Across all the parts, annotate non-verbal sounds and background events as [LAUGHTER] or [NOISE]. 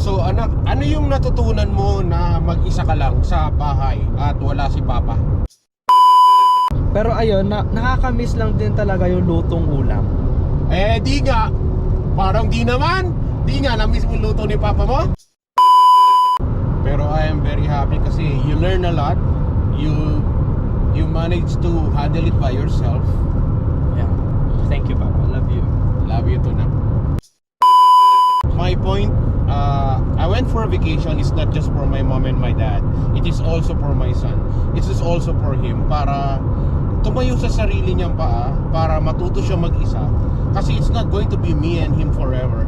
So anak, ano yung natutunan mo na mag-isa ka lang sa bahay at wala si Papa? Pero ayun, na, nakakamiss lang din talaga yung lutong ulam. Eh di nga, parang di naman. Di nga, na-miss mo luto ni Papa mo? Pero I am very happy kasi you learn a lot. You you manage to handle it by yourself. Yeah. Thank you, Papa. Love you. Love you too na. My point, uh, I went for a vacation is not just for my mom and my dad. It is also for my son. It is also for him para tumayo sa sarili niyang paa para matuto siya mag-isa. Kasi it's not going to be me and him forever.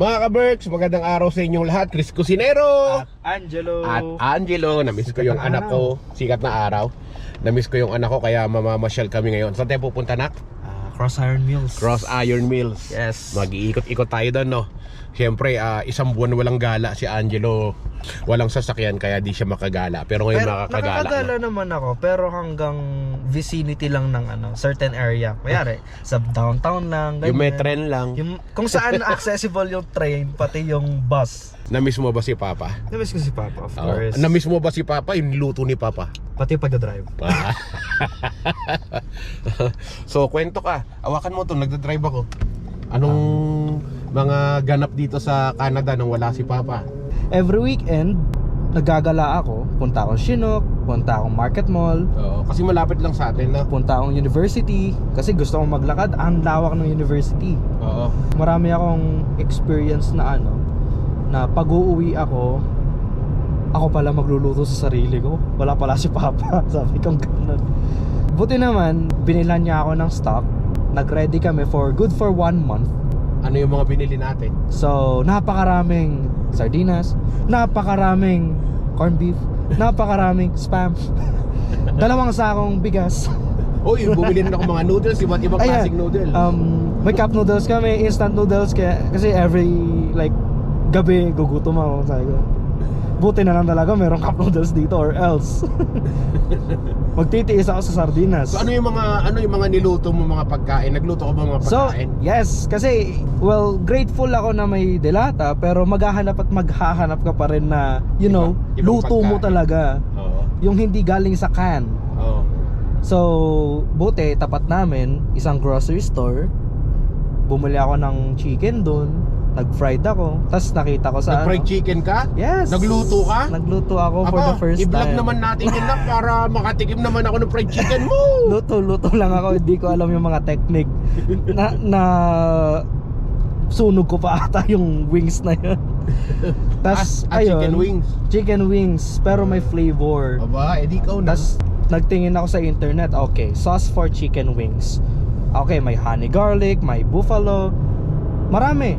Mga ka-Berks, magandang araw sa inyong lahat. Chris Cusinero! Angelo. At Angelo, namiss ko yung anak ko. Sikat na araw. Namiss ko yung anak ko kaya mamamasyal kami ngayon. Saan tayo pupunta nak? Cross Iron Mills. Cross Iron Mills. Yes. Mag-iikot-ikot tayo doon, no? Siyempre, ah, isang buwan walang gala si Angelo. Walang sasakyan kaya di siya makagala. Pero ngayon Pero makakagala. nakakagala na. naman ako pero hanggang vicinity lang ng ano certain area. Kayari [LAUGHS] sa downtown lang Yung may ganyan. tren lang. Yung kung saan [LAUGHS] accessible yung train pati yung bus. Namiss mo ba si Papa? Namiss ko si Papa, of Oo. course. Namiss mo ba si Papa? Yung niluto ni Papa? Pati pagdadrive. [LAUGHS] Ah. so, kwento ka. Awakan mo to, nagda-drive ako. Anong mga ganap dito sa Canada nang wala si Papa? Every weekend, nagagala ako. Punta akong Chinook, punta akong Market Mall, Oo, kasi malapit lang sa atin na. punta akong university. Kasi gusto kong maglakad, ang lawak ng university. Oo. Marami akong experience na ano, na pag uuwi ako, ako pala magluluto sa sarili ko. Wala pala si Papa. [LAUGHS] Sabi kong ganun. Buti naman, binilan niya ako ng stock. Nag-ready kami for good for one month. Ano yung mga binili natin? So, napakaraming sardinas, napakaraming corned beef, napakaraming spam, [LAUGHS] dalawang sakong bigas. [LAUGHS] Uy, bumili rin ako mga noodles, iba't ibang Ayan. klaseng noodles. Um, may cup noodles kami, instant noodles kaya, kasi every like gabi gugutom ako sabi ko. Buti na lang talaga merong cup noodles dito or else. [LAUGHS] Magtitiis ako sa sardinas. so ano yung mga ano yung mga niluto mo mga pagkain? Nagluto ka ba mga So, pagkain? yes, kasi well, grateful ako na may delata pero maghahanap at maghahanap ka pa rin na, you know, Iba- ibang luto mo pagkain. talaga. Oo. Yung hindi galing sa can. Oo. So, buti, tapat namin, isang grocery store. Bumili ako ng chicken doon. Nag-fried ako. Tapos nakita ko sa Nag-fried ano. chicken ka? Yes. Nagluto ka? Nagluto ako for Aba, the first i-vlog time. naman natin yun na para [LAUGHS] makatikim naman ako ng fried chicken mo. [LAUGHS] Luto, luto lang ako. Hindi ko alam yung mga technique. Na, na sunog ko pa ata yung wings na yun. [LAUGHS] Tapos, Ah, ah, ayun. chicken wings. Chicken wings, pero may flavor. Aba, edi ikaw na. Tapos nagtingin ako sa internet, okay, sauce for chicken wings. Okay, may honey garlic, may buffalo. Marami.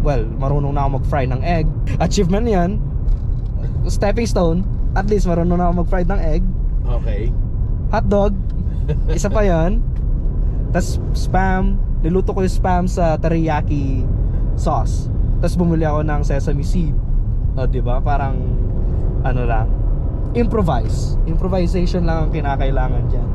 Well, marunong na ako mag-fry ng egg. Achievement 'yan. Stepping stone. At least marunong na ako mag-fry ng egg. Okay. Hot dog. [LAUGHS] Isa pa 'yan. Tapos spam. Niluto ko yung spam sa teriyaki sauce. Tapos bumili ako ng sesame seed. O, di ba? Parang ano lang. Improvise. Improvisation lang ang kinakailangan dyan.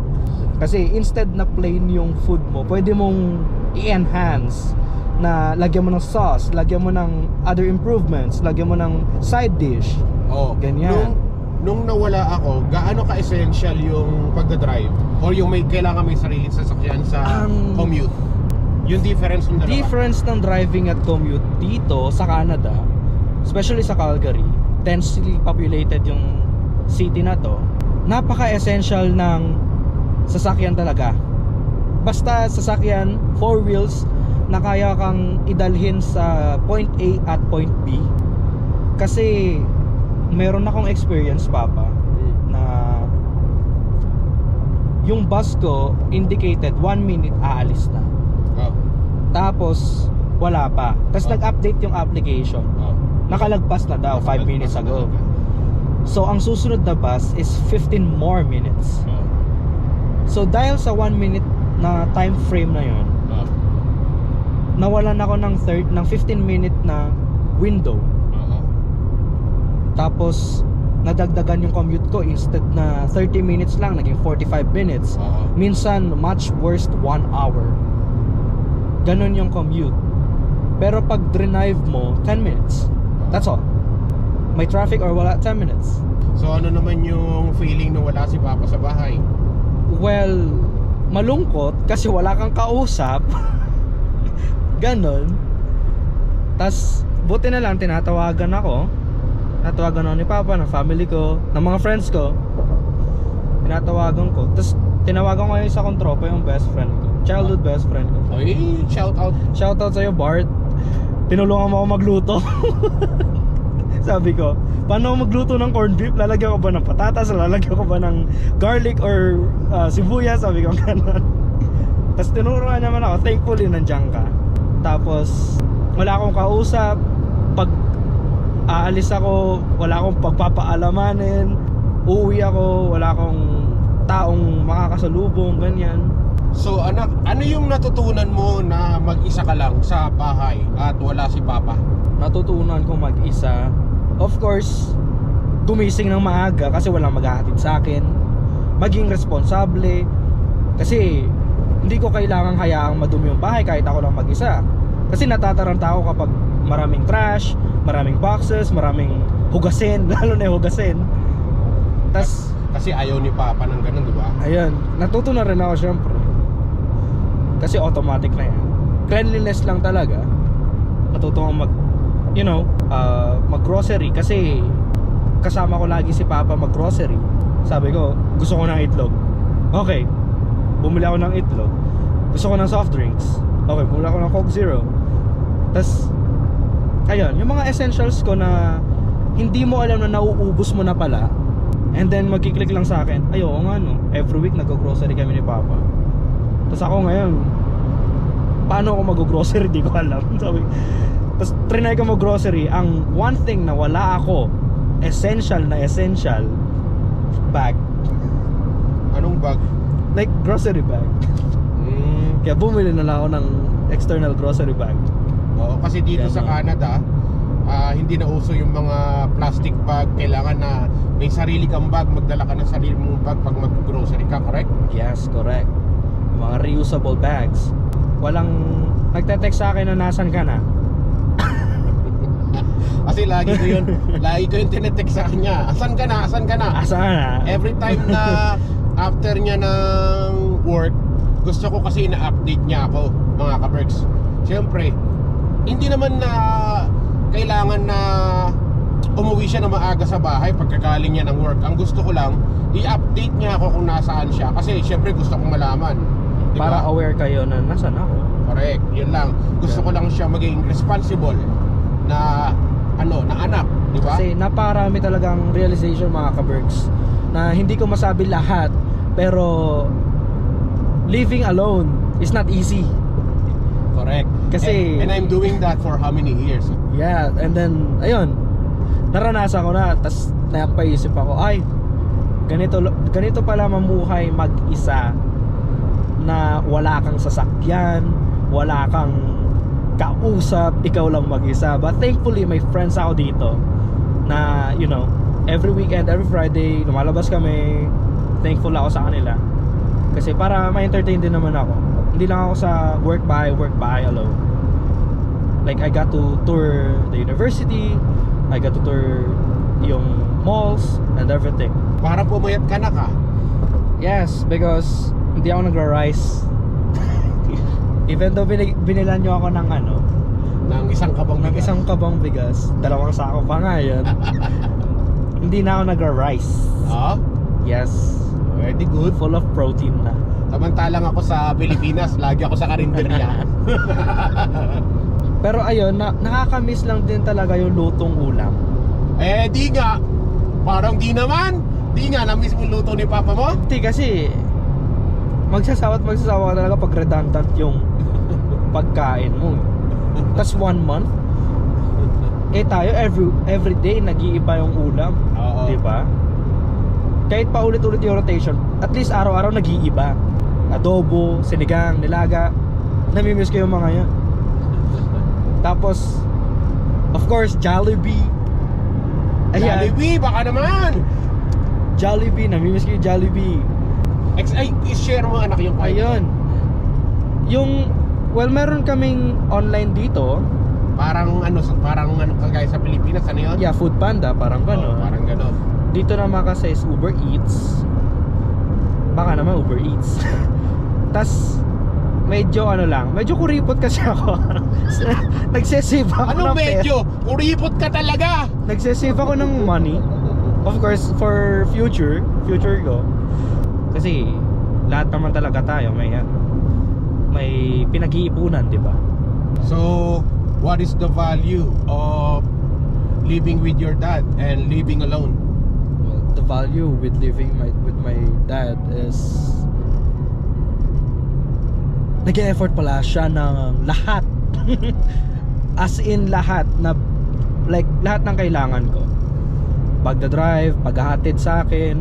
Kasi instead na plain yung food mo, pwede mong i-enhance na lagyan mo ng sauce, lagyan mo ng other improvements, lagyan mo ng side dish. Oh, Ganyan. Nung, nung nawala ako, gaano ka-essential yung pagdadrive? Or yung may kailangan may sariling sasakyan sa Ang- commute? Yung difference ng dalawa? Difference ng driving at commute dito sa Canada, especially sa Calgary, densely populated yung city na to. Napaka-essential ng sasakyan talaga. Basta sasakyan, four wheels, na kaya kang idalhin sa point A at point B. Kasi meron akong experience, Papa, Hmm. na yung bus ko indicated one minute aalis na. Oh, Tapos, wala pa. Tapos Oh. nag-update yung application. oh. Nakalagpas na daw, 5 minutes ago. So, ang susunod na bus is 15 more minutes. Oh, So, dahil sa 1 minute na time frame na yon, oh, nawalan ako ng third, ng 15 minute na window. oh, Tapos, nadagdagan yung commute ko instead na 30 minutes lang, naging 45 minutes. Minsan, much worse, 1 hour. Ganon yung commute. Pero pag drive mo, 10 minutes. That's all. May traffic or wala, 10 minutes. So ano naman yung feeling na wala si Papa sa bahay? Well, malungkot kasi wala kang kausap. [LAUGHS] Ganon. Tas, buti na lang tinatawagan ako. Tinatawagan ako ni Papa, ng family ko, ng mga friends ko. Tinatawagan ko. Tas, tinawagan ko yung isa kong tropa, yung best friend ko. Childhood best friend ko. Ay, shout out. Shoutout sa'yo, Bart. Tinulungan mo ako magluto. [LAUGHS] Sabi ko, paano ako magluto ng corned beef? Lalagyan ko ba ng patatas? Lalagyan ko ba ng garlic or uh, sibuyas? Sabi ko, [LAUGHS] gano'n. Tapos tinuruan naman ako, thankfully nandiyan ka. Tapos, wala akong kausap. Pag aalis ako, wala akong pagpapaalamanin. Uuwi ako, wala akong taong makakasalubong, ganyan. So anak, ano yung natutunan mo na mag-isa ka lang sa bahay at wala si Papa? natutunan ko mag-isa. Of course, gumising ng maaga kasi walang maghahatid sa akin. Maging responsable. Kasi hindi ko kailangang hayaang madumi yung bahay kahit ako lang mag-isa. Kasi natataranta ako kapag maraming trash, maraming boxes, maraming hugasin, [LAUGHS] lalo na yung hugasin. Tas, Kasi ayaw ni Papa ng ganun, di ba? ayun, natuto na rin ako syempre. Kasi automatic na yan. Cleanliness lang talaga. Natuto akong mag, you know, uh, mag-grocery. Kasi kasama ko lagi si Papa mag-grocery. Sabi ko, gusto ko ng itlog. Okay. Bumili ako ng itlog. Gusto ko ng soft drinks. Okay, bumili ako ng Coke Zero. Tapos, ayun, yung mga essentials ko na hindi mo alam na nauubos mo na pala. And then magkiklik lang sa akin, ay oo nga no, every week nag-grocery kami ni Papa. Tapos ako ngayon, paano ako mag-grocery, [LAUGHS] di ko alam. [LAUGHS] Sabi, tapos trinay ko mag-grocery, ang one thing na wala ako, essential na essential, bag. Anong bag? Like grocery bag. Mm, Kaya bumili na lang ako ng external grocery bag. oo, kasi dito Yan, sa no? Canada, ah, hindi na uso yung mga plastic bag. Kailangan na may sarili kang bag, magdala ka ng sarili mong bag pag mag-grocery ka, correct? Yes, correct. Mga reusable bags. Walang nagte-text sa akin na nasan ka na. [LAUGHS] Kasi lagi ko yun, [LAUGHS] lagi ko yun tinetext sa kanya. Asan ka na? Asan ka na? Asa ka na? Every time na after niya ng work, gusto ko kasi na-update niya ako, mga ka-perks. Siyempre, hindi naman na kailangan na umuwi siya na maaga sa bahay pagkagaling niya ng work. Ang gusto ko lang, i-update niya ako kung nasaan siya. Kasi siyempre gusto kong malaman. Di ba? Para aware kayo na nasan ako. Correct, yun lang. Gusto ko lang siya maging responsible na ano, na anak, di ba? Kasi naparami talagang realization mga kabergs na hindi ko masabi lahat pero living alone is not easy. Correct. Kasi- and, and I'm doing that for how many years? Yeah, and then ayun. Naranasan ko na tas napaisip ako, ay ganito ganito pala mamuhay mag-isa na wala kang sasakyan, wala kang kausap, ikaw lang mag-isa. But thankfully, may friends ako dito na, you know, every weekend, every Friday, lumalabas kami. Thankful ako sa kanila. Kasi para ma-entertain din naman ako. Hindi lang ako sa work by, work by alone. Like, I got to tour the university, I got to tour yung malls and everything. Para pumayat ka na ka. Yes, because hindi ako nagra-rice. [LAUGHS] Even though binig, binilan nyo ako ng ano, ng isang kabang ng bigas. isang kabang bigas, dalawang sako pa nga yun. [LAUGHS] hindi na ako nagra-rice. Ah, Yes, very good. full of protein na. Samantalang ako sa Pilipinas, lagi ako sa karinderya. [LAUGHS] Pero ayun, na, nakakamiss lang din talaga yung lutong ulam. eh, di nga. Parang di naman. Di nga, na-miss mo luto ni Papa mo? Hindi kasi, magsasawa at magsasawa ka talaga pag redundant yung [LAUGHS] pagkain mo. Tapos one month, eh tayo every every day nag-iiba yung ulam, Oo. 'di ba? Kahit pa ulit-ulit yung rotation, at least araw-araw nag-iiba. Adobo, sinigang, nilaga. Namimiss ko yung mga yan. Tapos, of course, Jollibee. Ayan, Jollibee, baka naman. Jollibee, namimiss ko yung Jollibee. Ex ay, i-share mo anak yung kwento. Ayun. Yung Well, meron kaming online dito. Parang ano, parang ano kagaya sa Pilipinas, ano yun? Yeah, Food Panda, parang gano'n. parang gano'n. Dito naman kasi is Uber Eats. Baka naman Uber Eats. [LAUGHS] Tas medyo ano lang, medyo kuripot kasi [LAUGHS] ako. Nagsesave ako Anong ng pera. medyo? Uripot ka talaga! Nagsesave ako ng money. Of course, for future, future ko. Kasi lahat naman talaga tayo may ano, may pinag-iipunan, 'di ba? So, what is the value of living with your dad and living alone? The value with living my, with my dad is nag-effort pala siya ng lahat. [LAUGHS] As in lahat na like lahat ng kailangan ko. Pagda-drive, paghahatid sa akin,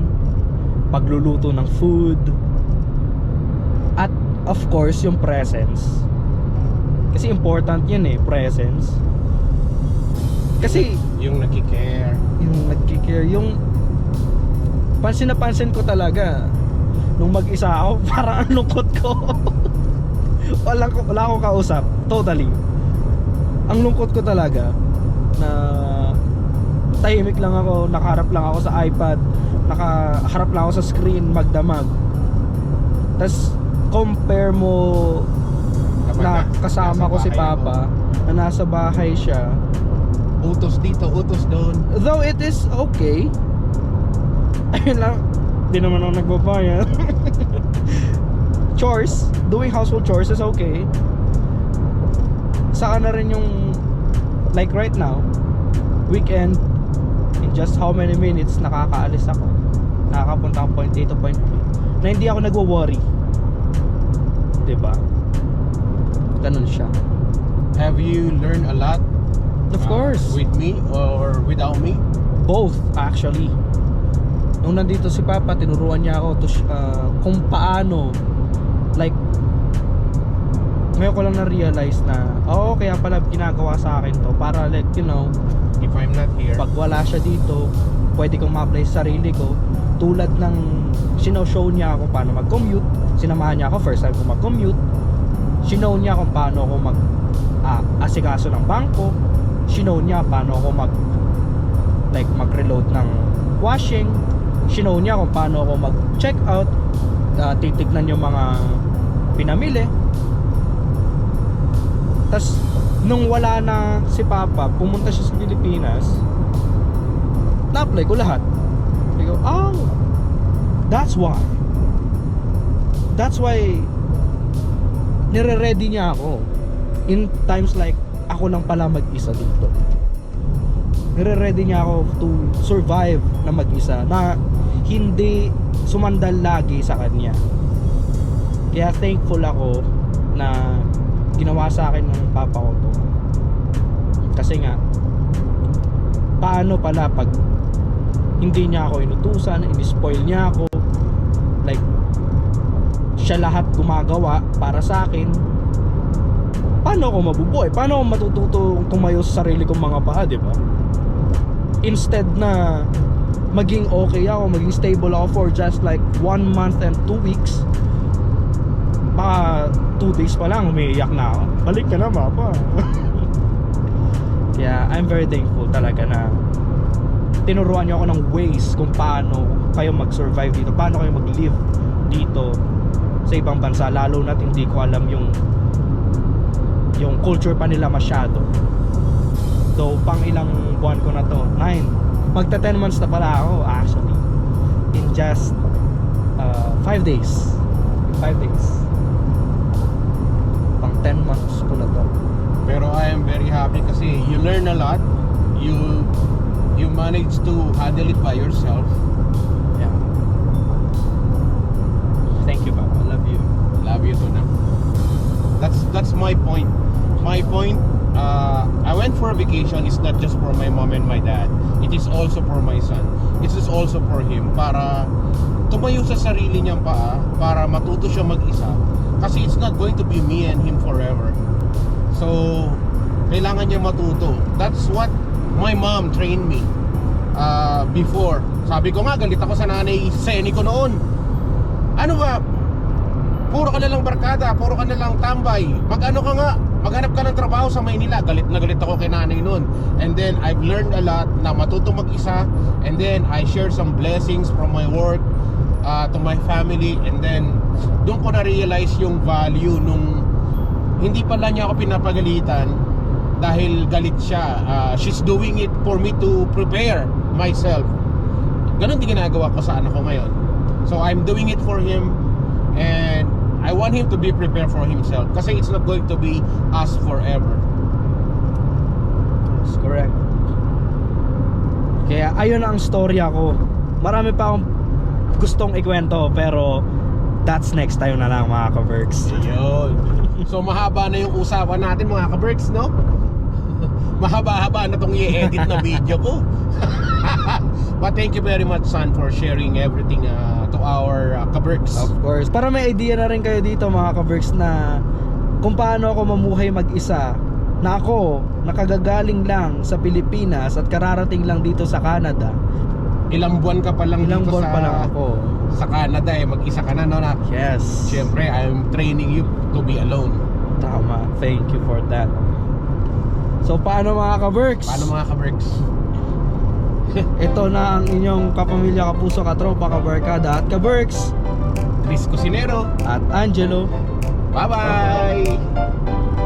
pagluluto ng food, at of course yung presence. Kasi important yun eh, presence. Kasi Yung nagki-care. yung nagkikare yung pansin na pansin ko talaga nung mag-isa ako [LAUGHS] parang ang lungkot ko wala ko wala akong kausap totally ang lungkot ko talaga na tahimik lang ako nakaharap lang ako sa iPad nakaharap lang ako sa screen magdamag tas compare mo na kasama ko si Papa na nasa bahay siya. Utos dito, utos doon. Though it is okay. Ayun lang. Di naman ako nagbabayad. [LAUGHS] chores. Doing household chores is okay. Saka na rin yung like right now, weekend, in just how many minutes nakakaalis ako. Nakakapunta ako point A to point B. Na hindi ako nagwo-worry. ba? Ganun siya. Have you learned a lot? Of uh, course. with me or without me? Both actually. Nung nandito si Papa, tinuruan niya ako to uh, kung paano like ngayon ko lang na-realize na oo kaya pala ginagawa sa akin to para like you know If I'm not here. pag wala siya dito pwede kong ma-apply sa sarili ko tulad ng sino-show niya ako paano mag-commute sinamahan niya ako first time ko mag-commute sinow niya kung paano ako mag ah, asikaso ng bangko sinow niya paano ako mag like mag-reload ng washing sinow niya kung paano ako mag-check out. Ah, titignan yung mga pinamili. Tas nung wala na si Papa pumunta siya sa Pilipinas. Na-apply ko lahat. I go, oh that's why. That's why nire-ready niya ako. In times like ako lang pala mag-isa dito. Nire-ready niya ako to survive na mag-isa. Na hindi sumandal lagi sa kanya kaya thankful ako na ginawa sa akin ng papa ko to kasi nga paano pala pag hindi niya ako inutusan, in-spoil niya ako like siya lahat gumagawa para sa akin paano ako mabubuhay? Paano ako matututo tumayo sa sarili kong mga paa, di ba? Instead na maging okay ako, maging stable ako for just like one month and two weeks. Baka two days pa lang umiiyak na ako. Balik ka na mapa. [LAUGHS] Kaya I'm very thankful talaga na tinuruan niyo ako ng ways kung paano kayo mag-survive dito paano kayo mag-live dito sa ibang bansa lalo na hindi ko alam yung yung culture pa nila masyado. So pang ilang buwan ko na to 9 magta 10 months na pala ako actually in just 5 days 5 days pang 10 months ko na to Pero I am very happy kasi you learn a lot. You you manage to handle it by yourself. yeah thank you papa love you Love you too na. That's that's my point. My point uh, I went for a vacation is not just for my mom and my dad. It is also for my son. It is also for him para tumayo sa sarili niyang paa para matuto siya mag-isa. Kasi it's not going to be me and him forever. So, kailangan niya matuto. That's what my mom trained me uh, before. Sabi ko nga, galit ako sa nanay Seni ko noon. Ano ba? puro ka na lang barkada, puro ka na lang tambay. Mag-ano ka nga, maghanap ka ng trabaho sa Maynila. Galit na galit ako kay nanay noon. And then I've learned a lot na matuto mag-isa. And then I share some blessings from my work uh, to my family. And then doon ko na-realize yung value nung hindi pala niya ako pinapagalitan dahil galit siya. Uh, she's doing it for me to prepare myself. Ganon din ginagawa ko sa anak ko ngayon. So I'm doing it for him and I want him to be prepared for himself kasi it's not going to be us forever. Yes, correct. Kaya ayun ang storya ko. Marami pa akong gustong ikwento pero that's next time na lang mga ka-Berks. Ayun. So mahaba na yung usapan natin mga ka-Berks, no? Mahaba-haba na tong i-edit na video ko. [LAUGHS] But thank you very much, son, for sharing everything uh, to our uh, ka-Berks. Of course. Para may idea na rin kayo dito mga ka-Berks na kung paano ako mamuhay mag-isa na ako nakagagaling lang sa Pilipinas at kararating lang dito sa Canada. Ilang buwan ka pa lang Ilang dito buwan sa, pa lang ako. sa Canada eh. Mag-isa ka na, no? Na, Yes. Siyempre, I'm training you to be alone. Tama. Thank you for that. So paano mga ka-Berks? Paano mga ka-Berks? [LAUGHS] Ito na ang inyong kapamilya, kapuso, katropa, kabarkada at ka-Berks Chris Cusinero. at Angelo. Bye-bye!